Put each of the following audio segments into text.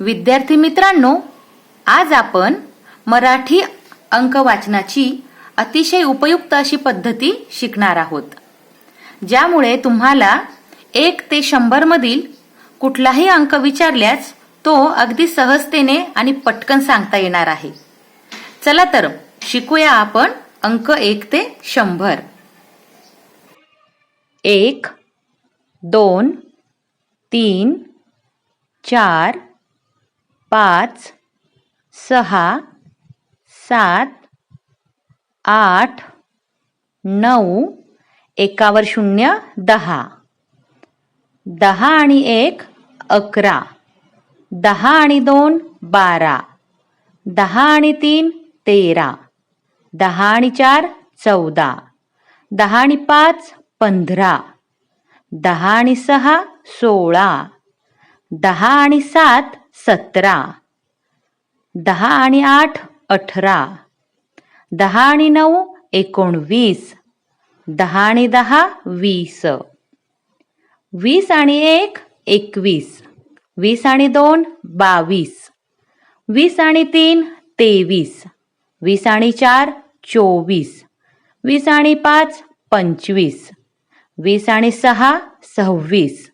विद्यार्थी मित्रांनो आज आपण मराठी अंक वाचनाची अतिशय उपयुक्त अशी पद्धती शिकणार आहोत. ज्यामुळे तुम्हाला एक ते शंभर मधील कुठलाही अंक विचारल्यास तो अगदी सहजतेने आणि पटकन सांगता येणार आहे. चला तर शिकूया आपण अंक एक ते शंभर. एक दोन तीन चार पाच सहा सात आठ नऊ एकावर शून्य दहा. दहा आणि एक अकरा. दहा आणि दोन बारा. दहा आणि तीन तेरा. दहा आणि चार चौदा. दहा आणि पाच पंधरा. दहा आणि सहा सोळा. दहा आणि सात सतरा. दहा आणि आठ अठरा. दहा आणि नऊ एकोणवीस. दहा आणि दहा वीस. वीस आणि एक एकवीस. वीस आणि दोन बावीस. वीस आणि तीन तेवीस. वीस आणि चार चोवीस. वीस आणि पाच पंचवीस. वीस आणि सहा सव्वीस.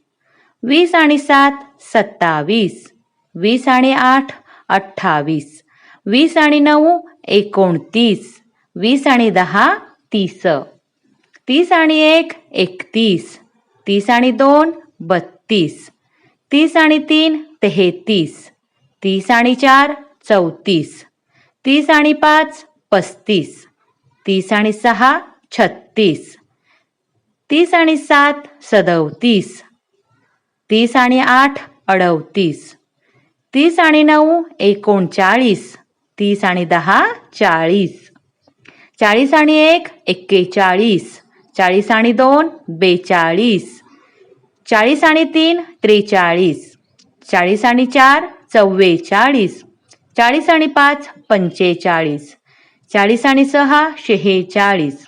वीस आणि सात सत्तावीस. वीस आणि आठ अठ्ठावीस. वीस आणि नऊ एकोणतीस. वीस आणि दहा तीस. तीस आणि एक एकतीस. तीस आणि दोन बत्तीस. तीस आणि तीन तेहेतीस. तीस आणि चार चौतीस. तीस आणि पाच पस्तीस. तीस आणि सहा छत्तीस. तीस आणि सात सदवतीस तीस आणि आठ अडवतीस तीस आणि नऊ एकोणचाळीस. तीस आणि दहा चाळीस. चाळीस आणि एक एक्केचाळीस. चाळीस आणि दोन बेचाळीस. चाळीस आणि तीन त्रेचाळीस. चाळीस आणि चार चव्वेचाळीस. चाळीस आणि पाच पंचेचाळीस. चाळीस आणि सहा शेहेचाळीस.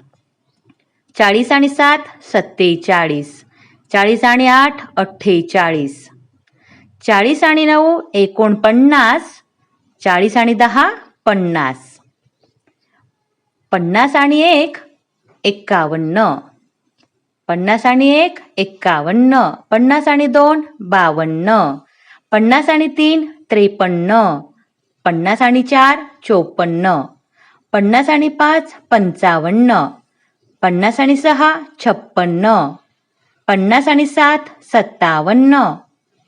चाळीस आणि सात सत्तेचाळीस. चाळीस आणि आठ अठ्ठेचाळीस. चाळीस आणि नऊ एकोणपन्नास. चाळीस आणि दहा पन्नास. पन्नास आणि एक एक्कावन्न. पन्नास आणि एक एक्कावन्न. पन्नास आणि दोन बावन्न. पन्नास आणि तीन त्रेपन्न. पन्नास आणि चार चोपन्न. पन्नास आणि पाच पंचावन्न. पन्नास आणि सहा छप्पन्न. पन्नास आणि सात सत्तावन्न.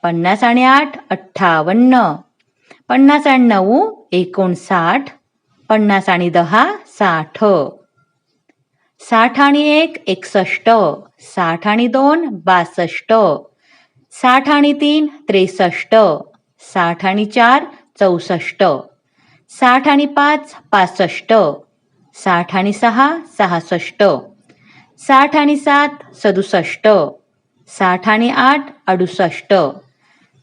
पन्नास आणि आठ अठ्ठावन्न. पन्नास आणि नऊ एकोणसाठ. पन्नास आणि दहा साठ. साठ आणि एक एकसष्ट. साठ आणि दोन बासष्ट. साठ आणि तीन त्रेसष्ट. साठ आणि चार चौसष्ट. साठ आणि पाच पासष्ट. साठ आणि सहा सहासष्ट. साठ आणि सात सदुसष्ट. साठ आणि आठ अडुसष्ट.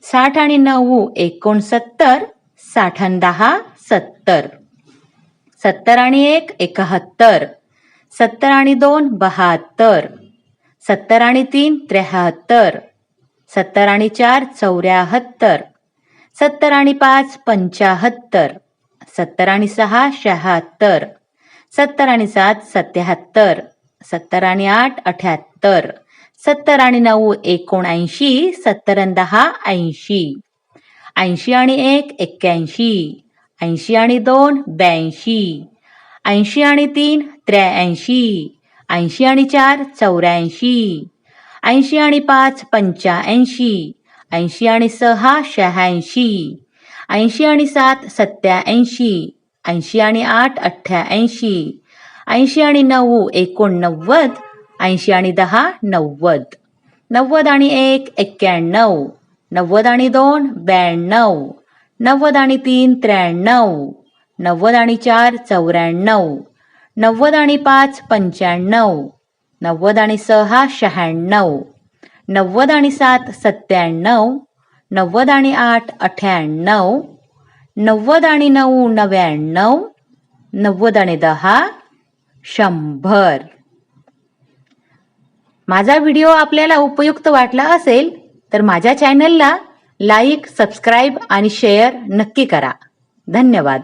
साठ आणि नऊ एकोणसत्तर साठ आणि दहा सत्तर. सत्तर आणि एक एकाहत्तर. सत्तर आणि दोन बहात्तर. सत्तर आणि तीन त्र्याहत्तर. सत्तर आणि चार चौऱ्याहत्तर. सत्तर आणि पाच पंचाहत्तर. सत्तर आणि सहा शहात्तर. सत्तर आणि सात सत्याहत्तर. सत्तर आणि आठ अठ्याहत्तर. सत्तर आणि नऊ एकोणऐंशी सत्तर आणि दहा ऐंशी. ऐंशी आणि एक एक्क्याऐंशी. ऐंशी आणि दोन ब्याऐंशी. ऐंशी आणि तीन त्र्याऐंशी. ऐंशी आणि चार चौऱ्याऐंशी. ऐंशी आणि पाच पंच्याऐंशी. ऐंशी आणि सहा शहाऐंशी. ऐंशी आणि सात सत्याऐंशी ऐंशी आणि आठ अठ्ठ्याऐंशी. ऐंशी आणि नऊ एकोणनव्वद. ऐंशी आणि दहा नव्वद नव्वद आणि एक एक्क्याण्णव नव्वद आणि दोन ब्याण्णव नव्वद आणि तीन त्र्याण्णव नव्वद आणि चार चौऱ्याण्णव नव्वद आणि पाच पंच्याण्णव नव्वद आणि सहा शहाण्णव नव्वद आणि सात सत्त्याण्णव नव्वद आणि आठ अठ्ठ्याण्णव नव्वद आणि नऊ नव्याण्णव नव्वद आणि दहा शंभर माझा व्हिडिओ आपल्याला उपयुक्त वाटला असेल तर माझ्या चॅनलला लाईक सबस्क्राईब आणि शेअर नक्की करा. धन्यवाद.